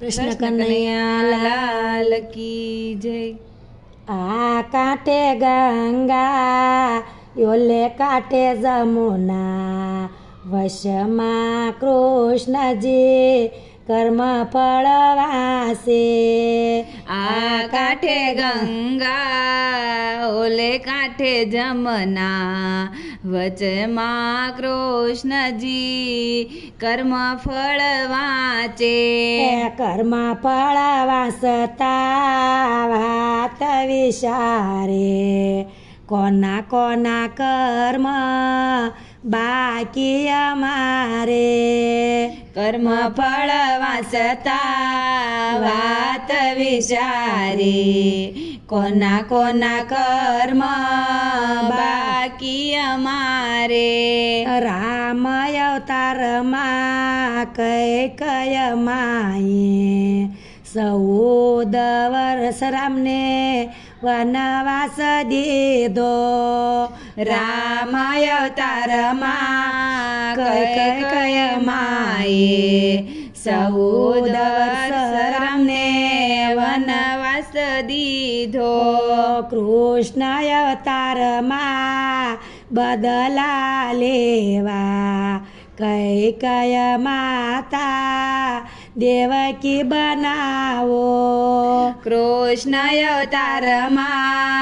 કૃષ્ણ કનૈયા કી જય. આ કાંઠે ગંગા યોલે કાંઠે જમુના. વશમાં કૃષ્ણજી કર્મ ફળવાસે આ કાંઠે ગંગા, ઓલે કાંઠે જમના, વચમાં કૃષ્ણજી કર્મ ફળ વાંચે. કર્મ ફળ ફળવાસતા વાત વિચારે. કોના કોના કર્મ બાકી અમારે? કર્મ ફળ વાંચતા વાત વિચારી. કોના કોના કર્મ બાકી અમારે? રામ અવતારમાં કઈ કય માયે? ચૌદ વર્ષ રામને વનવાસ દીધો. રામ અવતારમાં કઈ કય માએ ચૌદ વર્ષ રામને વનવાસ દીધો કૃષ્ણ અવતારમાં બદલા લેવા કઈ કય માતા દેવકી બનાવો કૃષ્ણ અવતારમાં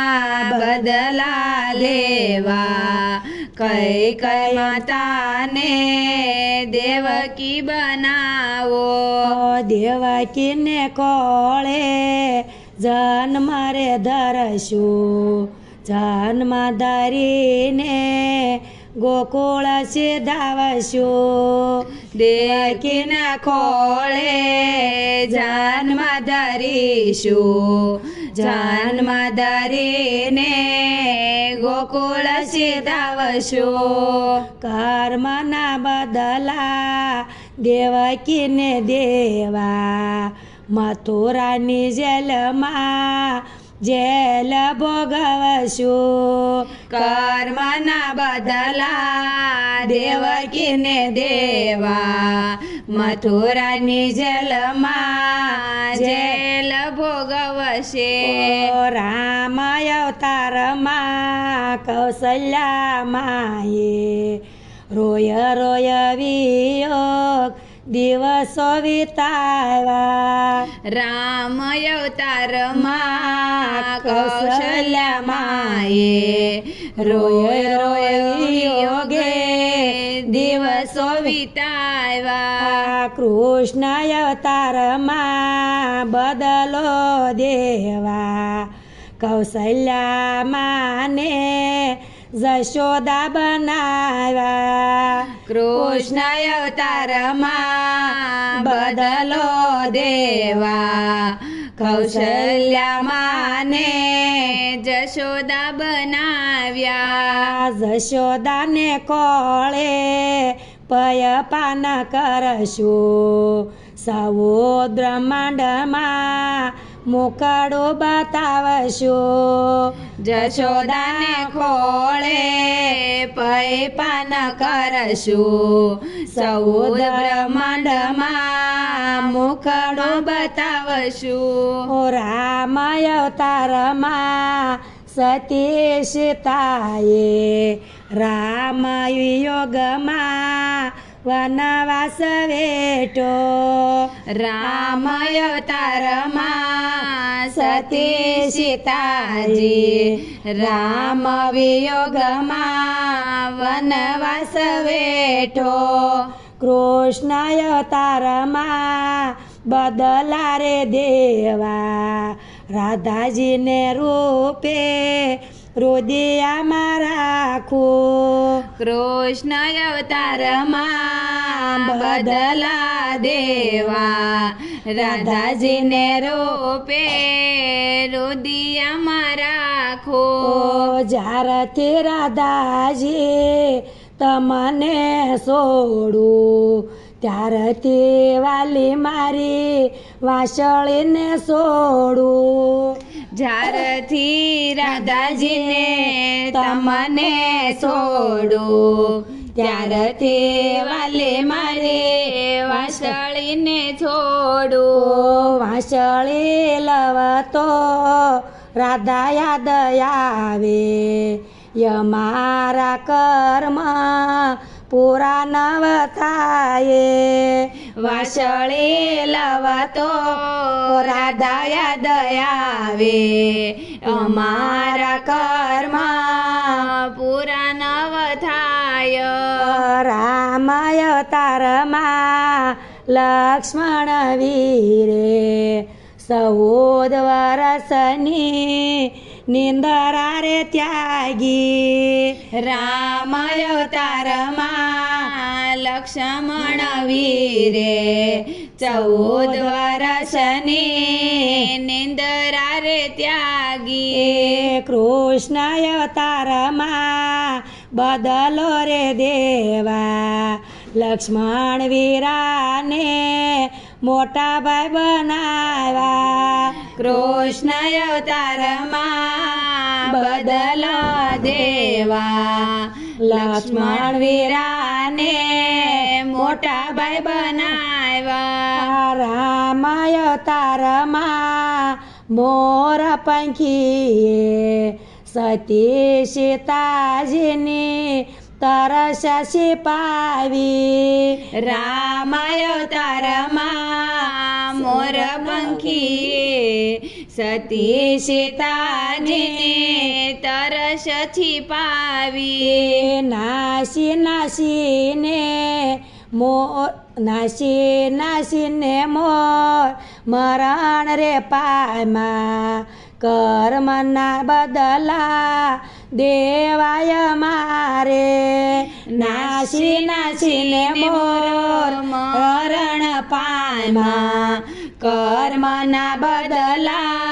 બદલા લેવા કઈ કઈ માતાને દેવકી બનાવો. દેવકીને કોળે જન્મ રે ધરશું. જન્મ ધરીને ગોકુળ સીધાવશું. દેવકીના ખોળે જન્મ ધરીશું. જન્મ ધરીને ગોકુળ સીધાવશું. કર્મના બદલા દેવકીને દેવા. મથુરાની જેલમાં જેલ ભોગવશું. કર્મના બદલા દેવકીને દેવા. મથુરાની જેલમાં જેલ ભોગવશે. ઓ રામ અવતારમાં કૌશલ્યા માએ રોય રોય વિયોગ દિવસો વિતાવા રામ અવતારમાં કૌશલ્યા માએ રોય રોય યોગે દિવસો વિતાવા કૃષ્ણ કૃષ્ણ અવતારમાં બદલો દેવા. કૌશલ્યા માને જશોદા બનાવ્યા કૃષ્ણ અવતારમાં બદલો દેવા કૌશલ્યા માને જશોદા બનાવ્યા આ જશોદાને કોળે પયપાન કરશું સૌ બ્રહ્માંડમાં મુકડો બતાવશું. જશોદાને ખોળે પૈપાન કરશું. સૌદ બ્રહ્માંડમાં મુકડો બતાવશું. રામ અવતારમાં સતીશ તાયે. રામ યોગમાં વનવાસ વેટો રામ અવતારમાં સતી સીતાજી રામ વિયોગમાં વનવાસ વેઠો કૃષ્ણ અવતારમાં બદલા રે દેવા, રાધાજીને રૂપે રુદિયામાં રાખો કૃષ્ણ અવતારમાં બદલા દેવા. રાધાજીને રોપે રોદિયા રાખો ઓ જ્યારથી રાધાજી તમને છોડું ત્યારથી વાલી મારી વાસળીને છોડું જ્યારથી રાધાજીને તમને છોડું ત્યારથી વાલે મારે વાસળીને ઓ છોડું વાંસળી લવતો રાધા યાદ આવે યમારા કર્મ પૂરા થાય વાસળી લવતો રાધાયા દયાવે અમારા કર્મ પૂરા નવ થાય રામાય તારમાં લક્ષ્મણ વીરે સૌદ વરસની નિંદરા રે ત્યાગી રામાય તારમાં લક્ષ્મણ વીરે ચૌદ વર્ષની નિંદરા રે ત્યાગી કૃષ્ણ અવતારમાં તારમાં બદલો રે દેવા લક્ષ્મણ વીરાને મોટા ભાઈ બનાવ્યા કૃષ્ણ અવતારમાં બદલ દેવા. લક્ષ્મણ વીરાને મોટા ભાઈ બનાવ્યા. રામાય તારમાં મોર પંખીએ. સતી સીતાજીની તરસ પાવી રામાય તારમા મોર પંખી સતી સીતાજીને તરસથી છીપાવી નાસી નાસીને મોર નાસી નાસીને મોર મરણ રે પાયમાં કર્મના બદલા દેવાય મારે. નાસી નાસીને મોર મરણ પાયમાં કર્મના બદલા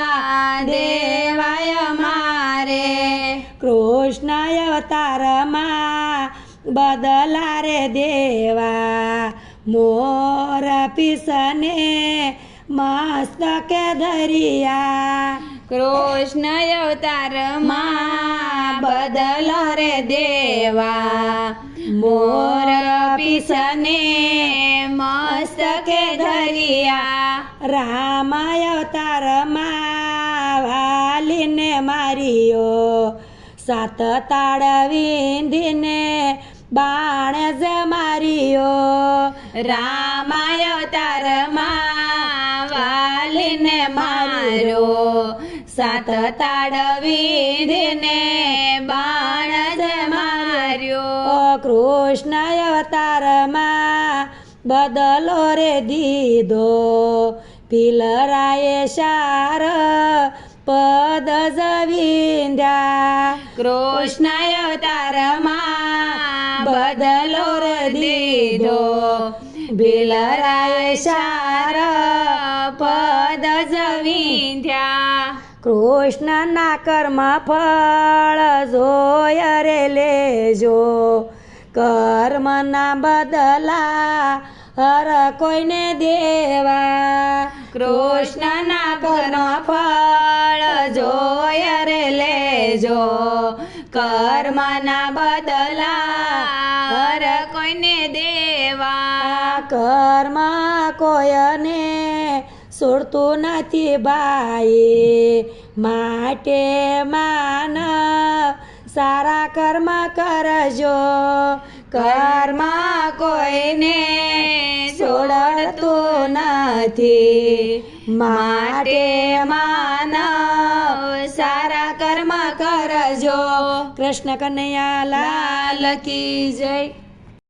અવતારમાં બદલા રે દેવા. મોર પીસને મસ્તકે ધરિયા. કૃષ્ણ અવતારમાં બદલ રે દેવા. મોર પીસને મસ્તકે ધરિયા. રામ અવતારમાં વાલીને માર્યો. સાત તાળ વિંધીને બાણ જ માર્યો રામાય અવતારમાં વાલીને માર્યો. સાત તાળ વિધીને બાણ જ માર્યો કૃષ્ણ અવતારમાં બદલો રે દીધો. પિલરાએ શાર પદ જ વિંધ્યા કૃષ્ણ અવતારમાં બદલો દીધો બિલરાય શાર પદ જ વિંધ્યા કૃષ્ણના કર્મ ફળ જોય રે લેજો. કર્મના બદલા હર કોઈને દેવા. કૃષ્ણના કર્મ ફળ જોય રે લેજો. કર્મના બદલા હર કોઈને દેવા. કર્મ કોયને છોડતું નથી ભાઈ. માટે માન સારા કર્મ કરજો. કર્મ કોઈને છોડતું નથી. માટે માનવ સારા કર્મ કરજો. કૃષ્ણ કનૈયા લાલ કી જય.